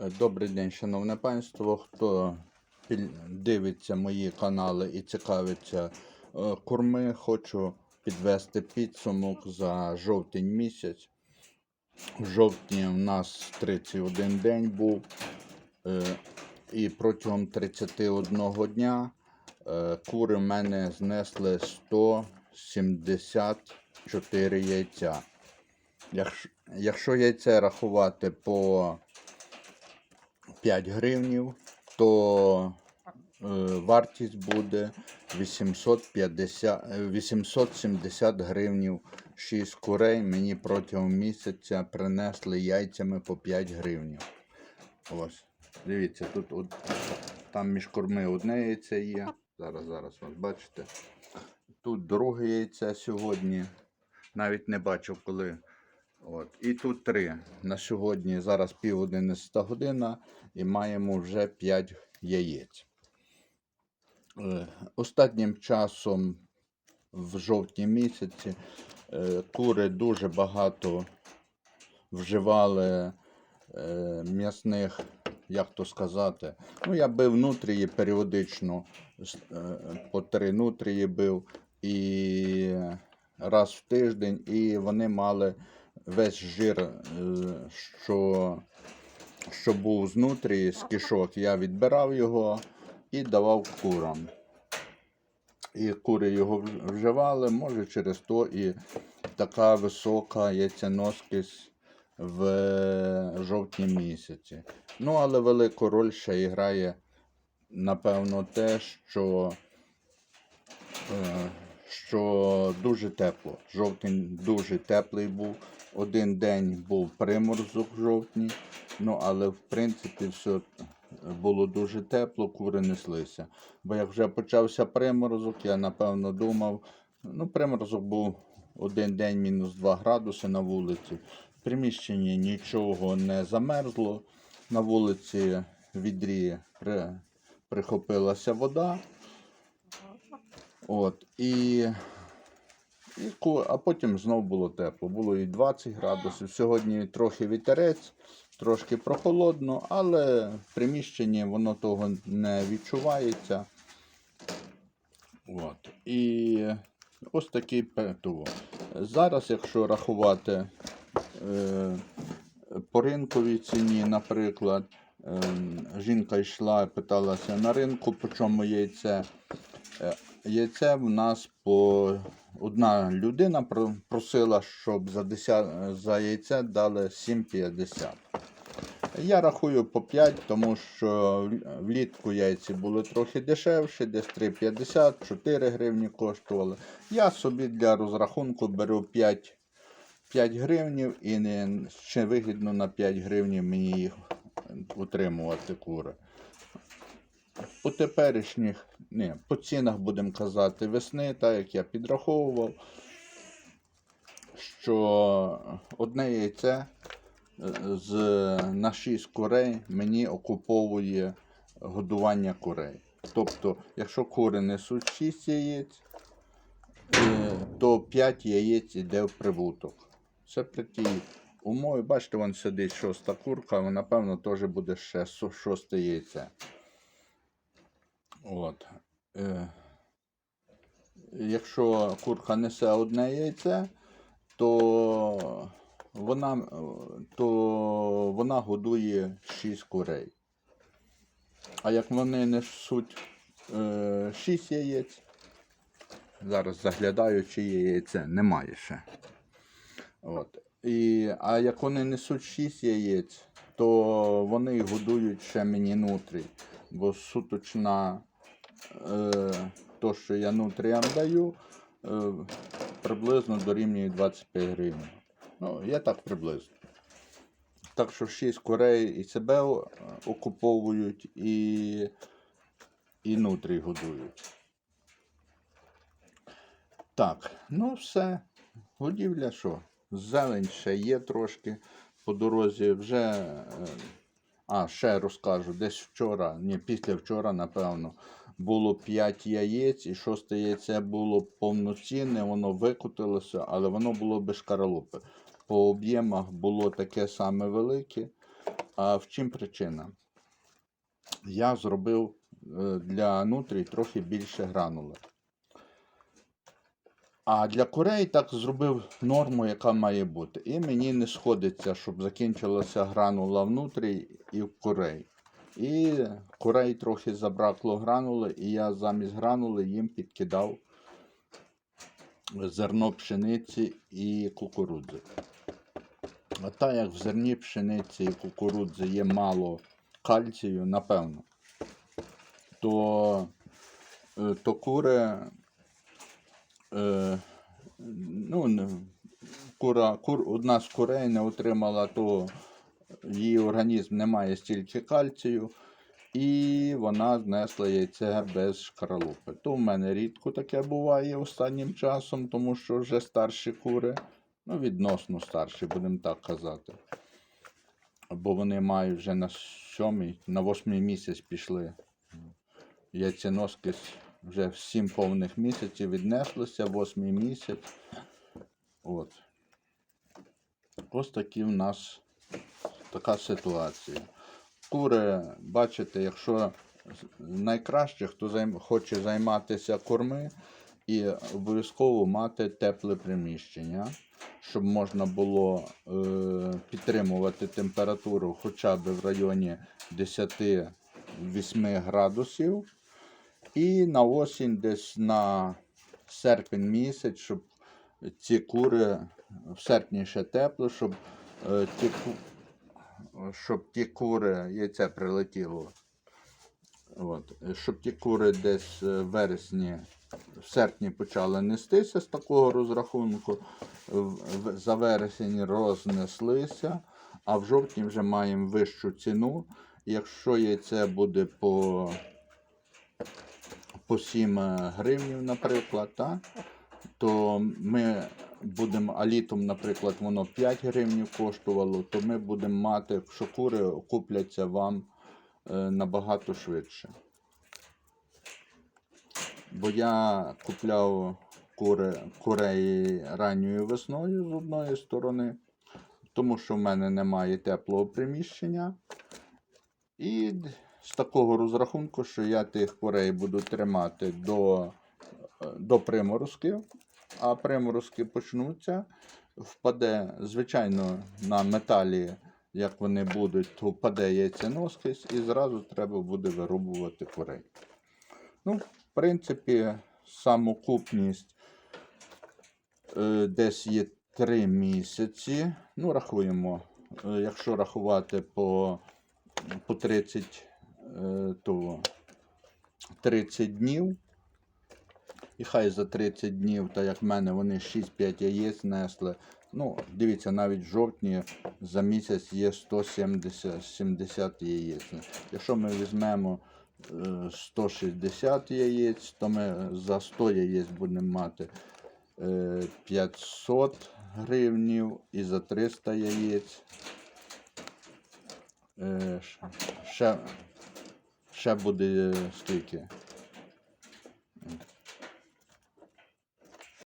Е, Добрий день, шановне панство. Хто дивиться мої канали і цікавиться е, курми, хочу підвести підсумок за жовтень місяць. В жовтні у нас 31 день був. е, І протягом 31 дня кури в мене знесли 174 яйця. Якщо, яйце рахувати по 5 гривнів, то е, вартість буде 850, е, 870 гривнів. 6 курей мені протягом місяця принесли яйцями по 5 гривнів. Ось. Дивіться, тут от, там між корми одне яйце є. Зараз, зараз вас бачите. Тут друге яйце сьогодні. Навіть не бачив, коли. От. І тут три. На сьогодні зараз пів 11 година і маємо вже 5 яєць. Е, Останнім часом, в жовтні місяці, е, кури дуже багато вживали е, м'ясних, як то сказати. Ну, я бив нутрії періодично, по три нутрії бив і раз в тиждень, і вони мали весь жир, е, що, що був знутрі, з кишок, я відбирав його і давав курам. І кури його вживали, може через то і така висока яйценоскість в е, жовтні місяці. Ну, але велику роль ще грає, напевно, те, що, е, що дуже тепло. Жовтень дуже теплий був. Один день був приморозок в жовтні, ну але в принципі все було дуже тепло, кури неслися. Бо як вже почався приморозок, я напевно думав, ну приморозок був один день мінус 2 градуси на вулиці. В приміщенні нічого не замерзло. На вулиці відрі при, прихопилася вода. От, і, а потім знов було тепло. Було і 20 градусів. Сьогодні трохи вітерець, трошки прохолодно, але в приміщенні воно того не відчувається. От. І ось такий петуво. Зараз, якщо рахувати е, по ринковій ціні, наприклад, е, жінка йшла, питалася на ринку, по чому яйце. Яйце в нас по одна людина просила, щоб за 10, за яйце дали 7,50. Я рахую по 5, тому що влітку яйці були трохи дешевші, десь 3,50, 4 гривні коштували. Я собі для розрахунку беру 5, 5 гривнів і не, ще вигідно на 5 гривнів мені їх утримувати кури. По теперішніх, ні, по цінах будемо казати весни, так як я підраховував, що одне яйце е, з, на 6 курей мені окуповує годування курей. Тобто, якщо кури несуть 6 яєць, е, то 5 яєць йде в прибуток. Це при тій умові. Бачите, вон сидить шоста курка, вона, напевно, теж буде ще шосте яйце. От. Е, якщо курка несе одне яйце, то вона, то вона годує 6 курей. А як вони несуть е, 6 яєць, зараз заглядаю, чи є яйце, немає ще. От. І, а як вони несуть 6 яєць, то вони годують ще мені нутрі. Бо суточна е, то, що я нутріям даю, е, приблизно дорівнює 25 гривень. Ну, я так приблизно. Так що 6 курей і себе е, окуповують, і, і нутрі годують. Так, ну все. Годівля що? Зелень ще є трошки по дорозі. Вже. А, ще розкажу, десь вчора, ні, після вчора, напевно, було 5 яєць, і шосте яйце було повноцінне, воно викотилося, але воно було без шкаралупи. По об'ємах було таке саме велике. А в чим причина? Я зробив е, для нутрій трохи більше гранули. А для курей так зробив норму, яка має бути. І мені не сходиться, щоб закінчилася гранула внутрі і в курей. І курей трохи забракло гранули, і я замість гранули їм підкидав зерно пшениці і кукурудзи. А так як в зерні пшениці і кукурудзи є мало кальцію, напевно, то, е, то кури, е, ну, кура, кур, одна з курей не отримала того, її організм не має стільки кальцію, і вона знесла яйце без шкаралупи. То в мене рідко таке буває останнім часом, тому що вже старші кури, ну відносно старші, будемо так казати. Бо вони мають вже на сьомий, на восьмий місяць пішли. Яйценоски с- вже в сім повних місяців віднеслися, восьмий місяць. От. Ось такі в нас така ситуація. Кури, бачите, якщо найкраще, хто займ, хоче займатися корми, і обов'язково мати тепле приміщення, щоб можна було е, підтримувати температуру хоча б в районі 10-8 градусів. І на осінь десь на серпень місяць, щоб ці кури в серпні ще тепло, щоб е, ті, щоб ті кури, яйце прилетіло. От, щоб ті кури десь е, в вересні, в серпні почали нестися з такого розрахунку, за вересень рознеслися, а в жовтні вже маємо вищу ціну. Якщо яйце буде по, по 7 гривнів, наприклад, так, то ми будемо, а літом, наприклад, воно 5 гривнів коштувало, то ми будемо мати, що кури окупляться вам е, набагато швидше. Бо я купляв кури, курей ранньою весною з одної сторони, тому що в мене немає теплого приміщення. І з такого розрахунку, що я тих курей буду тримати до, е, до приморозків, а приморозки почнуться, впаде, звичайно, на металі, як вони будуть, то впаде яйценоскість і зразу треба буде вирубувати курей. Ну, в принципі, самокупність е, десь є 3 місяці. Ну, рахуємо, е, якщо рахувати по, по 30, е, то 30 днів. І хай за 30 днів, так як в мене вони 6-5 яєць несли. Ну, дивіться, навіть в жовтні за місяць є 170 70 яєць. Якщо ми візьмемо е, 160 яєць, то ми за 100 яєць будемо мати е, 500 гривнів і за 300 яєць. е, Ще, ще буде скільки?